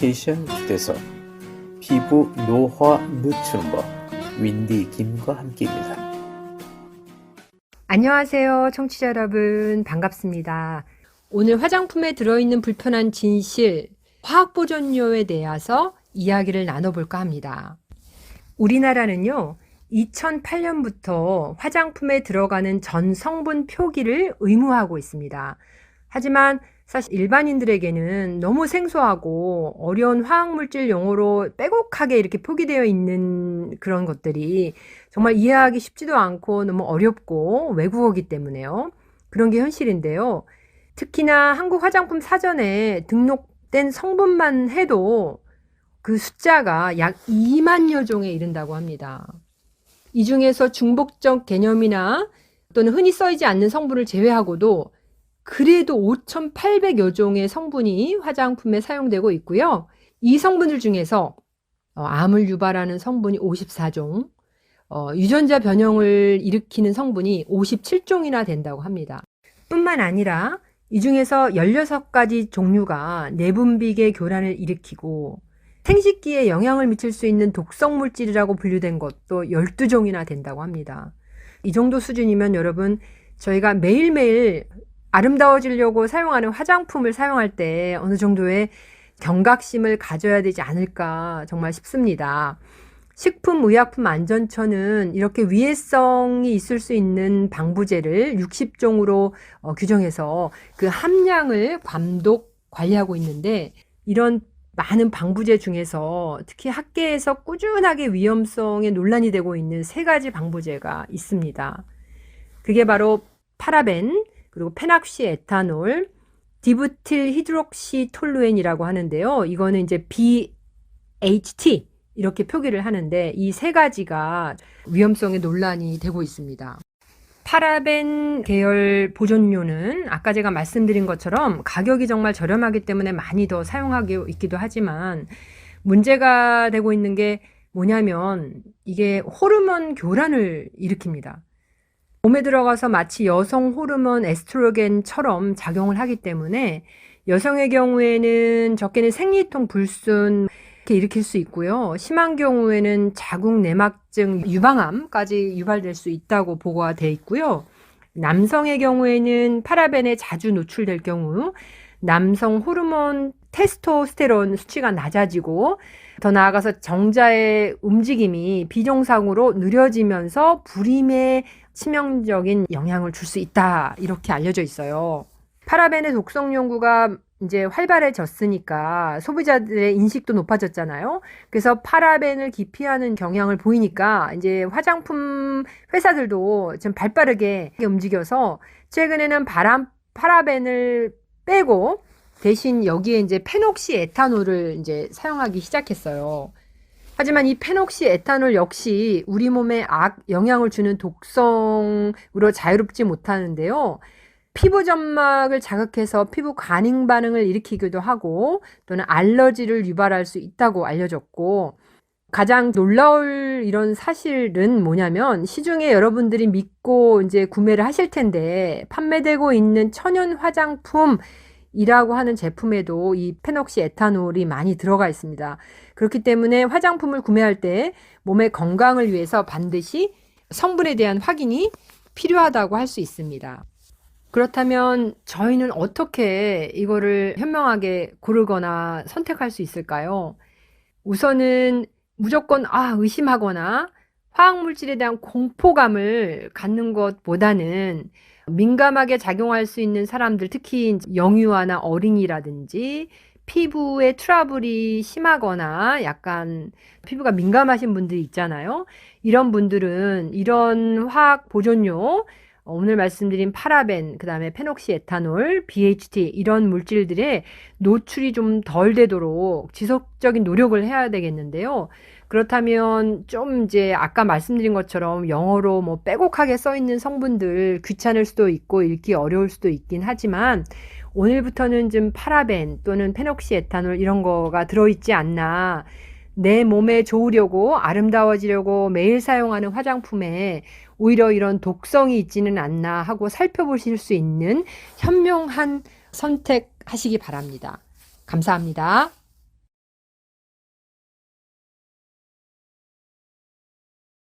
페이셜 휴대서 피부 노화 늦추는 법 윈디 김과 함께입니다. 안녕하세요, 청취자 여러분. 반갑습니다. 오늘 화장품에 들어있는 불편한 진실, 화학 보존료에 대해서 이야기를 나눠볼까 합니다. 우리나라는요, 2008년부터 화장품에 들어가는 전 성분 표기를 의무화하고 있습니다. 하지만 사실 일반인들에게는 너무 생소하고 어려운 화학물질 용어로 빼곡하게 이렇게 표기되어 있는 그런 것들이 정말 이해하기 쉽지도 않고 너무 어렵고 외국어기 때문에요. 그런 게 현실인데요. 특히나 한국 화장품 사전에 등록된 성분만 해도 그 숫자가 약 2만여 종에 이른다고 합니다. 이 중에서 중복적 개념이나 또는 흔히 써있지 않는 성분을 제외하고도 그래도 5,800여 종의 성분이 화장품에 사용되고 있고요. 이 성분들 중에서 어, 암을 유발하는 성분이 54종, 어, 유전자 변형을 일으키는 성분이 57종이나 된다고 합니다. 뿐만 아니라 이 중에서 16가지 종류가 내분비계 교란을 일으키고 생식기에 영향을 미칠 수 있는 독성 물질이라고 분류된 것도 12종이나 된다고 합니다. 이 정도 수준이면 여러분 저희가 매일매일 아름다워지려고 사용하는 화장품을 사용할 때 어느 정도의 경각심을 가져야 되지 않을까 정말 싶습니다. 식품의약품 안전처는 이렇게 위해성이 있을 수 있는 방부제를 60종으로 어, 규정해서 그 함량을 감독 관리하고 있는데 이런 많은 방부제 중에서 특히 학계에서 꾸준하게 위험성에 논란이 되고 있는 세 가지 방부제가 있습니다. 그게 바로 파라벤, 그리고 페낙시 에탄올, 디부틸 히드록시 톨루엔이라고 하는데요. 이거는 이제 BHT 이렇게 표기를 하는데 이 세 가지가 위험성에 논란이 되고 있습니다. 파라벤 계열 보존료는 아까 제가 말씀드린 것처럼 가격이 정말 저렴하기 때문에 많이 더 사용하고 있기도 하지만 문제가 되고 있는 게 뭐냐면 이게 호르몬 교란을 일으킵니다. 몸에 들어가서 마치 여성 호르몬 에스트로겐처럼 작용을 하기 때문에 여성의 경우에는 적게는 생리통 불순 이렇게 일으킬 수 있고요. 심한 경우에는 자궁 내막증 유방암까지 유발될 수 있다고 보고가 돼 있고요. 남성의 경우에는 파라벤에 자주 노출될 경우 남성 호르몬 테스토스테론 수치가 낮아지고 더 나아가서 정자의 움직임이 비정상으로 느려지면서 불임에 치명적인 영향을 줄 수 있다. 이렇게 알려져 있어요. 파라벤의 독성 연구가 이제 활발해졌으니까 소비자들의 인식도 높아졌잖아요. 그래서 파라벤을 기피하는 경향을 보이니까 이제 화장품 회사들도 좀 발빠르게 움직여서 최근에는 바람 파라벤을 빼고 대신 여기에 이제 페녹시 에탄올을 이제 사용하기 시작했어요. 하지만 이 페녹시 에탄올 역시 우리 몸에 악 영향을 주는 독성으로 자유롭지 못하는데요. 피부 점막을 자극해서 피부 간잉 반응을 일으키기도 하고 또는 알러지를 유발할 수 있다고 알려졌고 가장 놀라울 이런 사실은 뭐냐면 시중에 여러분들이 믿고 이제 구매를 하실 텐데 판매되고 있는 천연 화장품 이라고 하는 제품에도 이 페녹시 에탄올이 많이 들어가 있습니다. 그렇기 때문에 화장품을 구매할 때 몸의 건강을 위해서 반드시 성분에 대한 확인이 필요하다고 할 수 있습니다. 그렇다면 저희는 어떻게 이거를 현명하게 고르거나 선택할 수 있을까요? 우선은 무조건 아, 의심하거나 화학물질에 대한 공포감을 갖는 것보다는 민감하게 작용할 수 있는 사람들, 특히 영유아나 어린이라든지 피부에 트러블이 심하거나 약간 피부가 민감하신 분들이 있잖아요. 이런 분들은 이런 화학 보존료, 어, 오늘 말씀드린 파라벤, 그 다음에 페녹시 에탄올, BHT 이런 물질들의 노출이 좀 덜 되도록 지속적인 노력을 해야 되겠는데요. 그렇다면 좀 이제 아까 말씀드린 것처럼 영어로 뭐 빼곡하게 써 있는 성분들 귀찮을 수도 있고 읽기 어려울 수도 있긴 하지만 오늘부터는 좀 파라벤 또는 페녹시 에탄올 이런 거가 들어있지 않나. 내 몸에 좋으려고 아름다워지려고 매일 사용하는 화장품에 오히려 이런 독성이 있지는 않나 하고 살펴보실 수 있는 현명한 선택하시기 바랍니다. 감사합니다.